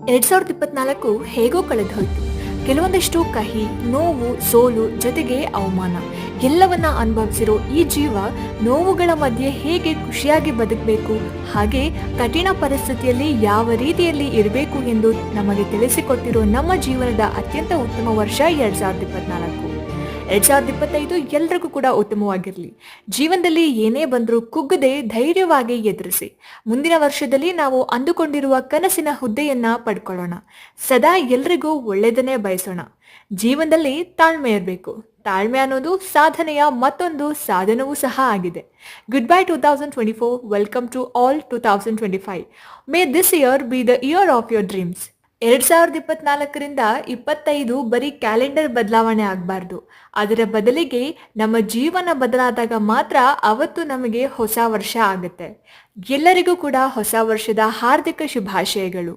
ಎರಡ್ ಸಾವಿರದ ಇಪ್ಪತ್ನಾಲ್ಕು ಹೇಗೋ ಕಳೆದು ಹೋಯ್ತು ಕೆಲವೊಂದಷ್ಟು ಕಹಿ, ನೋವು, ಸೋಲು ಜೊತೆಗೆ ಅವಮಾನ. ಎಲ್ಲವನ್ನ ಅನುಭವಿಸಿರೋ ಈ ಜೀವ ನೋವುಗಳ ಮಧ್ಯೆ ಹೇಗೆ ಖುಷಿಯಾಗಿ ಬದುಕಬೇಕು, ಹಾಗೆ ಕಠಿಣ ಪರಿಸ್ಥಿತಿಯಲ್ಲಿ ಯಾವ ರೀತಿಯಲ್ಲಿ ಇರಬೇಕು ಎಂದು ನಮಗೆ ತಿಳಿಸಿಕೊಟ್ಟಿರೋ ನಮ್ಮ ಜೀವನದ ಅತ್ಯಂತ ಉತ್ತಮ ವರ್ಷ ಎರಡ್ ಸಾವಿರದ ಇಪ್ಪತ್ನಾಲ್ಕು. ಎರಡ್ ಸಾವಿರದ ಇಪ್ಪತ್ತೈದು ಎಲ್ರಿಗೂ ಕೂಡ ಉತ್ತಮವಾಗಿರಲಿ. ಜೀವನದಲ್ಲಿ ಏನೇ ಬಂದರೂ ಕುಗ್ಗದೆ ಧೈರ್ಯವಾಗಿ ಎದುರಿಸಿ. ಮುಂದಿನ ವರ್ಷದಲ್ಲಿ ನಾವು ಅಂದುಕೊಂಡಿರುವ ಕನಸಿನ ಹುದ್ದೆಯನ್ನ ಪಡ್ಕೊಳ್ಳೋಣ. ಸದಾ ಎಲ್ರಿಗೂ ಒಳ್ಳೆಯದನ್ನೇ ಬಯಸೋಣ. ಜೀವನದಲ್ಲಿ ತಾಳ್ಮೆ ಇರಬೇಕು. ತಾಳ್ಮೆ ಅನ್ನೋದು ಸಾಧನೆಯ ಮತ್ತೊಂದು ಸಾಧನವೂ ಸಹ ಆಗಿದೆ. Good bye two thousand twenty four welcome to all two thousand twenty five may this year be the year of your dreams ಎರಡ್ ಸಾವಿರದ ಇಪ್ಪತ್ನಾಲ್ಕರಿಂದ ಇಪ್ಪತ್ತೈದು ಬರೀ ಕ್ಯಾಲೆಂಡರ್ ಬದಲಾವಣೆ ಆಗಬಾರ್ದು. ಅದರ ಬದಲಿಗೆ ನಮ್ಮ ಜೀವನ ಬದಲಾದಾಗ ಮಾತ್ರ ಅವತ್ತು ನಮಗೆ ಹೊಸ ವರ್ಷ ಆಗುತ್ತೆ. ಎಲ್ಲರಿಗೂ ಕೂಡ ಹೊಸ ವರ್ಷದ ಹಾರ್ದಿಕ ಶುಭಾಶಯಗಳು.